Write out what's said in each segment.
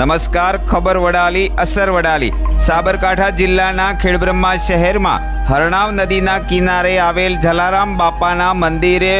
નમસ્કાર, ખબર વડાલી, અસર વડાલી. સાબરકાંઠા જિલ્લાના ખેડબ્રહ્મા શહેરમાં હરણાવ નદીના કિનારે આવેલ જલારામ બાપાના મંદિરે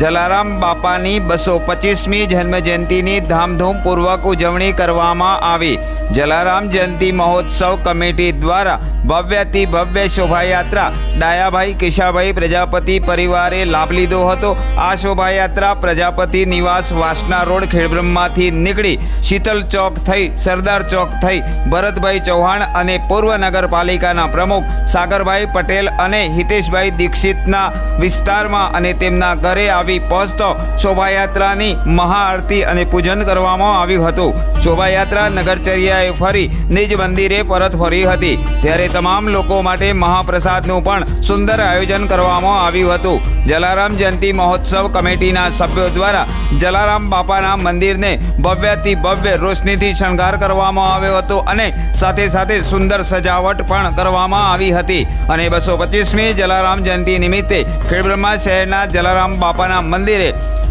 જલારામ બાપાની બસો પચીસમી જન્મજયંતિની ધામધૂમપૂર્વક ઉજવણી કરવામાં આવી. જલારામ જયંતિ મહોત્સવ કમિટી દ્વારા ભવ્યથી ભવ્ય શોભાયાત્રા ડાયાભાઈ કિશાભાઈ પ્રજાપતિ પરિવારે લાભ લીધો હતો. આ શોભાયાત્રા પ્રજાપતિ નિવાસ વાસના રોડ ખેડબ્રહ્માથી નીકળી શીતલ ચોક થઈ, સરદાર ચોક થઈ, ભરતભાઈ ચૌહાણ અને પૂર્વ નગરપાલિકાના પ્રમુખ સાગરભાઈ પટેલ અને હિતેશભાઈ દીક્ષિતના વિસ્તારમાં અને તેમના ઘરે આવી પહોંચતો શોભાયાત્રાની મહાઆરતી અને પૂજન કરવામાં આવ્યું હતું. શોભાયાત્રા નગરચર્યાએ ફરી નિજ મંદિરે પરત ફરી હતી. ત્યારે તમામ લોકો માટે મહાપ્રસાદનું પણ સુંદર આયોજન કરવામાં આવ્યું હતું. જલારામ જયંતિ મહોત્સવ કમિટીના સભ્યો દ્વારા જલારામ બાપાના મંદિરને ભવ્યથી ભવ્ય રોશનીથી શણગાર કરવામાં આવ્યો હતો અને સાથે સાથે સુંદર સજાવટ પણ કરવામાં આવી હતી. અને બસો પચીસમી જલારામ જયંતિ નિમિત્તે ખેડબ્રહ્મા શહેરના જલારામ બાપાના મંદિરે.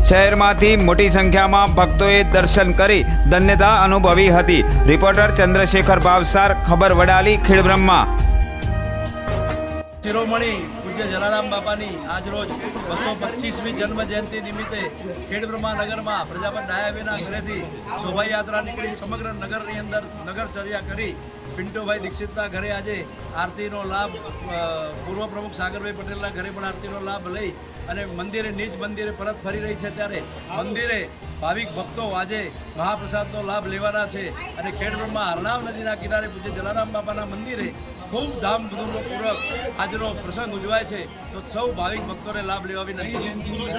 શહેરમાંથી મોટી સંખ્યામાં ભક્તોએ દર્શન કરી ધન્યતા અનુભવી હતી. રિપોર્ટર ચંદ્રશેખર ભાવસાર, ખબર વડાલી ખેડબ્રહ્મા શિરોમણી પૂજ્ય જલારામ બાપાની આજરોજ બસો પચીસમી જન્મ જયંતિ નિમિત્તે ખેડબ્રહ્મા નગરમાં પ્રજાપત ડાયાબેના ઘરેથી શોભાયાત્રા નીકળી સમગ્ર નગરની અંદર નગરચર્યા કરી. પિન્ટુભાઈ દીક્ષિતના ઘરે આજે આરતીનો લાભ પૂર્વ પ્રમુખ સાગરભાઈ પટેલના ઘરે પણ આરતીનો લાભ લઈ અને મંદિરે નિજ મંદિરે પરત ફરી રહી છે ત્યારે મંદિરે ભાવિક ભક્તો આજે મહાપ્રસાદનો લાભ લેવાના છે અને ખેડબ્રહ્મા હરણાવ નદીના કિનારે પૂજ્ય જલારામ બાપાના મંદિરે ખૂબ ધામધૂમપૂર્વક આજનો પ્રસંગ ઉજવાય છે. તો સૌ ભાવિક ભક્તોને લાભ લેવા વિનંતી